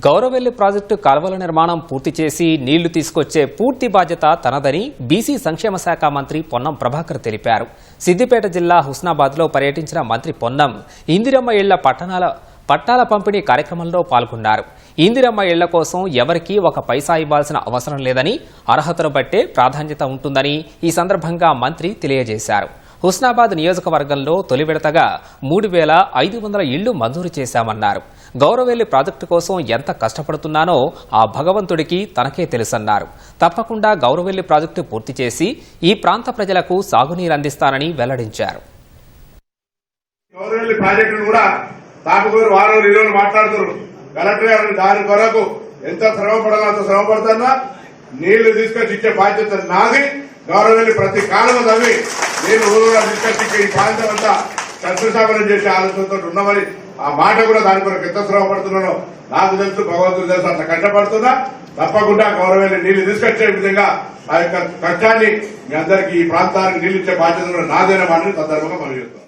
Gouravelli project కాల్వల నిర్మాణం పూర్తి చేసి నీళ్ళు తీసుకొచ్చే పూర్తి బాధ్యత తనదని బీసీ సంక్షేమ శాఖ మంత్రి పొన్నం ప్రభాకర్ తెలిపారు. సిద్దిపేట జిల్లా హుస్నాబాద్లో పర్యటించిన మంత్రి పొన్నం ఇందిరమ్మ ఇళ్ళ పట్టణాల పట్టాల పంపిణీ కార్యక్రమంలో పాల్గొన్నారు. ఇందిరమ్మ ఇళ్ళ కోసం ఎవరికీ ఒక పైసా ఇవ్వాల్సిన అవసరం లేదని అర్హతను బట్టే ప్రాధాన్యత ఉంటుందని ఈ సందర్భంగా మంత్రి తెలియజేశారు. హుస్నాబాద్ నియోజకవర్గంలో తొలి విడతగా మూడు వేల ఐదు వందల ఇళ్ళు మంజూరు చేశామన్నారు. గౌరవెల్లి ప్రాజెక్టు కోసం ఎంత కష్టపడుతున్నానో ఆ భగవంతుడికి తనకే తెలుసన్నారు. తప్పకుండా గౌరవెల్లి ప్రాజెక్టు పూర్తి చేసి ఈ ప్రాంత ప్రజలకు సాగునీరు అందిస్తానని వెల్లడించారు. గౌరవల్లి ప్రాజెక్టును కూడా తాకుతూరు వారం రోజులు మాట్లాడుతున్నారు. కలెక్టర్ గారు దాని కొరకు ఎంత శ్రమ పడాలో అంత శ్రమ పడుతున్నా నీళ్ళు తీసుకొచ్చి ఇచ్చే బాధ్యత నాది. గౌరవల్లి ప్రతి కాలం తవ్వి నేను ఊరుగా తీసుకొచ్చి ఈ ప్రాంతం అంతా శస్త్రశాపనం చేసే ఆలోచనతో ఉన్నామని ఆ మాట కూడా దాని కొరకు ఎంత శ్రమ పడుతున్నానో నాకు తెలుసు భగవంతుడు తెలుసు అంత కష్టపడుతున్నా. తప్పకుండా గౌరవల్లి నీళ్ళు తీసుకొచ్చే విధంగా ఆ యొక్క కష్టాన్ని మీ అందరికీ ఈ ప్రాంతానికి నీళ్ళు ఇచ్చే బాధ్యత కూడా నాదేనమని సందర్భంగా మనం చెప్తాం